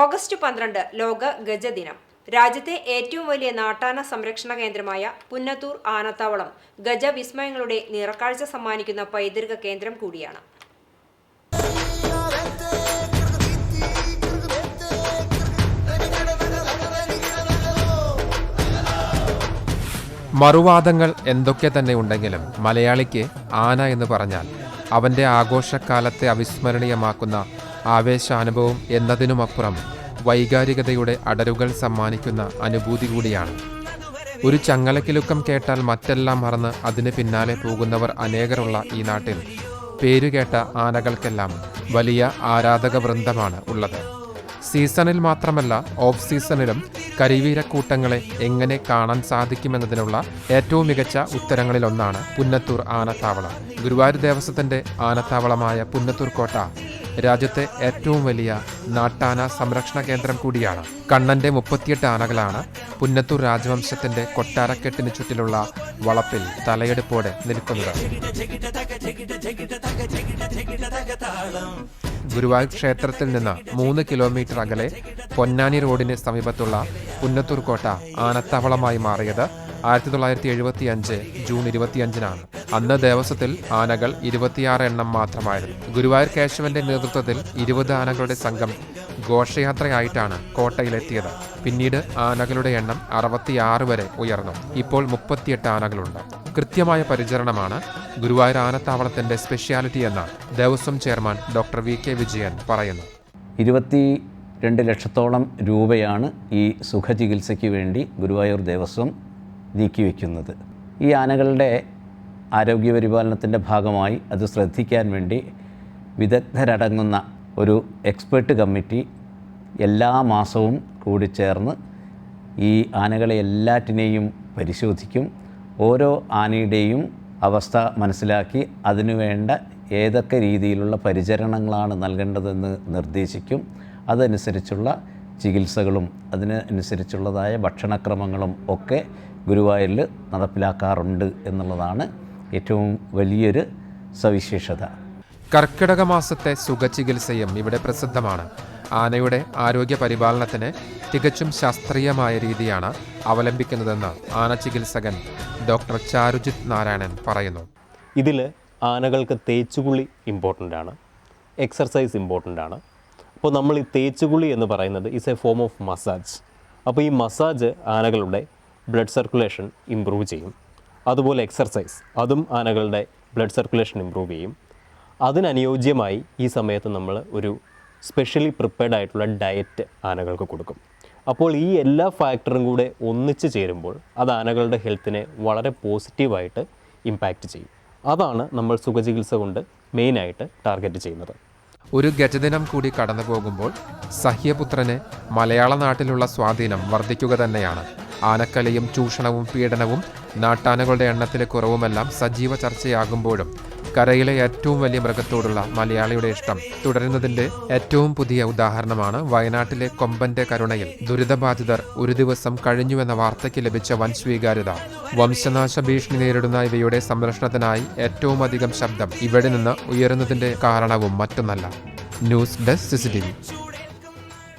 August പന്ത്രണ്ട് ലോക ഗജദിനം. രാജ്യത്തെ ഏറ്റവും വലിയ നാട്ടാന സംരക്ഷണ കേന്ദ്രമായ പുന്നത്തൂർ ആനത്താവളം ഗജ വിസ്മയങ്ങളുടെ നിറക്കാഴ്ച സമ്മാനിക്കുന്ന പൈതൃക കേന്ദ്രം കൂടിയാണ്. മറുവാദങ്ങൾ എന്തൊക്കെ തന്നെ ഉണ്ടെങ്കിലും മലയാളിക്ക് ആന എന്ന് പറഞ്ഞാൽ അവന്റെ ആഘോഷക്കാലത്തെ അവിസ്മരണീയമാക്കുന്ന ആവേശാനുഭവം എന്നതിനുമപ്പുറം വൈകാരികതയുടെ അടരുകൾ സമ്മാനിക്കുന്ന അനുഭൂതി കൂടിയാണ്. ഒരു ചങ്ങലക്കിലുക്കം കേട്ടാൽ മറ്റെല്ലാം മറന്ന് അതിന് പിന്നാലെ പോകുന്നവർ അനേകരുള്ള ഈ നാട്ടിൽ. പേരുകേട്ട ആനകൾക്കെല്ലാം വലിയ ആരാധക വൃന്ദമാണ് ഉള്ളത്. സീസണിൽ മാത്രമല്ല ഓഫ് സീസണിലും കരിവീരക്കൂട്ടങ്ങളെ എങ്ങനെ കാണാൻ സാധിക്കുമെന്നതിനുള്ള ഏറ്റവും മികച്ച ഉത്തരങ്ങളിലൊന്നാണ് പുന്നത്തൂർ ആനത്താവളം. ഗുരുവായൂർ ദേവസ്വത്തിന്റെ ആനത്താവളമായ പുന്നത്തൂർ കോട്ട രാജ്യത്തെ ഏറ്റവും വലിയ നാട്ടാന സംരക്ഷണ കേന്ദ്രം കൂടിയാണ്. കണ്ണന്റെ മുപ്പത്തിയെട്ട് ആനകളാണ് പുന്നത്തൂർ രാജവംശത്തിന്റെ കൊട്ടാരക്കെട്ടിന് ചുറ്റിലുള്ള വളപ്പിൽ തലയെടുപ്പോടെ നിൽക്കുന്നത്. ഗുരുവായൂർ ക്ഷേത്രത്തിൽ നിന്ന് മൂന്ന് കിലോമീറ്റർ അകലെ പൊന്നാനി റോഡിന് സമീപത്തുള്ള പുന്നത്തൂർ കോട്ട ആനത്താവളമായി മാറിയത് ആയിരത്തി തൊള്ളായിരത്തി എഴുപത്തി അഞ്ച് ജൂൺ ഇരുപത്തിയഞ്ചിനാണ്. അന്ന് ദേവസ്വത്തിൽ ആനകൾ ഇരുപത്തിയാറ് എണ്ണം മാത്രമായിരുന്നു. ഗുരുവായൂർ കേശവന്റെ നേതൃത്വത്തിൽ ഇരുപത് ആനകളുടെ സംഘം ഘോഷയാത്രയായിട്ടാണ് കോട്ടയിലെത്തിയത്. പിന്നീട് ആനകളുടെ എണ്ണം അറുപത്തിയാറ് വരെ ഉയർന്നു. ഇപ്പോൾ മുപ്പത്തിയെട്ട് ആനകളുണ്ട്. കൃത്യമായ പരിചരണമാണ് ഗുരുവായൂർ ആനത്താവളത്തിന്റെ സ്പെഷ്യാലിറ്റി എന്ന് Devaswom chairman doctor V K Vijayan പറയുന്നു. ഇരുപത്തി രണ്ട് ലക്ഷത്തോളം രൂപയാണ് ഈ സുഖചികിത്സയ്ക്ക് വേണ്ടി ഗുരുവായൂർ ദേവസ്വം നീക്കിവെക്കുന്നത്. ഈ ആനകളുടെ ആരോഗ്യപരിപാലനത്തിന്റെ ഭാഗമായി അത് ശ്രദ്ധിക്കാൻ വേണ്ടി വിദഗ്ധരടങ്ങുന്ന ഒരു എക്സ്പേർട്ട് കമ്മിറ്റി എല്ലാ മാസവും കൂടി ചേർന്ന് ഈ ആനകളെ എല്ലാറ്റിനെയും പരിശോധിക്കും. ഓരോ ആനയുടെയും അവസ്ഥ മനസ്സിലാക്കി അതിനുവേണ്ട ഏതൊക്കെ രീതിയിലുള്ള പരിചരണങ്ങളാണ് നൽകേണ്ടതെന്ന് നിർദ്ദേശിക്കും. അതനുസരിച്ചുള്ള ചികിത്സകളും അതിന് അനുസരിച്ചുള്ളതായ ഭക്ഷണക്രമങ്ങളും ഒക്കെ ഗുരുവായൂരിൽ നടപ്പിലാക്കാറുണ്ട് എന്നുള്ളതാണ് ഏറ്റവും വലിയൊരു സവിശേഷത. കർക്കിടക മാസത്തെ സുഖചികിത്സയും ഇവിടെ പ്രസിദ്ധമാണ്. ആനയുടെ ആരോഗ്യ പരിപാലനത്തിന് തികച്ചും ശാസ്ത്രീയമായ രീതിയാണ് അവലംബിക്കുന്നതെന്ന് ആന ചികിത്സകൻ ഡോക്ടർ ചാരുജിത് നാരായണൻ പറയുന്നു. ഇതിൽ ആനകൾക്ക് തേച്ചുകുളി ഇമ്പോർട്ടന്റ് ആണ്. എക്സർസൈസ് ഇമ്പോർട്ടന്റ് ആണ്. അപ്പോൾ നമ്മൾ ഈ തേച്ചുകുളി എന്ന് പറയുന്നത് is a form of massage അപ്പോൾ ഈ മസാജ് ആനകളുടെ ബ്ലഡ് സർക്കുലേഷൻ ഇമ്പ്രൂവ് ചെയ്യും. അതുപോലെ എക്സർസൈസ് അതും ആനകളുടെ ബ്ലഡ് സർക്കുലേഷൻ ഇമ്പ്രൂവ് ചെയ്യും. അതിനനുയോജ്യമായി ഈ സമയത്ത് നമ്മൾ ഒരു സ്പെഷ്യലി പ്രിപ്പയർഡ് ആയിട്ടുള്ള ഡയറ്റ് ആനകൾക്ക് കൊടുക്കും. അപ്പോൾ ഈ എല്ലാ ഫാക്ടറും കൂടെ ഒന്നിച്ച് ചേരുമ്പോൾ അത് ആനകളുടെ ഹെൽത്തിനെ വളരെ പോസിറ്റീവായിട്ട് ഇമ്പാക്റ്റ് ചെയ്യും. അതാണ് നമ്മൾ സുഖചികിത്സ കൊണ്ട് മെയിനായിട്ട് ടാർഗറ്റ് ചെയ്യുന്നത്. ഒരു ഗജദിനം കൂടി കടന്നു പോകുമ്പോൾ സഹ്യപുത്രന് മലയാള നാട്ടിലുള്ള സ്വാധീനം വർദ്ധിക്കുക തന്നെയാണ്. ആനക്കലയും ചൂഷണവും പീഡനവും നാട്ടാനകളുടെ എണ്ണത്തിലെ കുറവുമെല്ലാം സജീവ ചർച്ചയാകുമ്പോഴും കരയിലെ ഏറ്റവും വലിയ മൃഗത്തോടുള്ള മലയാളിയുടെ ഇഷ്ടം തുടരുന്നതിന്റെ ഏറ്റവും പുതിയ ഉദാഹരണമാണ് വയനാട്ടിലെ കൊമ്പന്റെ കരുണയിൽ ദുരിതബാധിതർ ഒരു ദിവസം കഴിഞ്ഞുവെന്ന വാർത്തയ്ക്ക് ലഭിച്ച വൻ സ്വീകാര്യത. വംശനാശ ഭീഷണി നേരിടുന്ന ഇവയുടെ സംരക്ഷണത്തിനായി ഏറ്റവും അധികം ശബ്ദം ഇവിടെ നിന്ന് ഉയരുന്നതിന്റെ കാരണവും മറ്റൊന്നല്ല. News desk CCTV.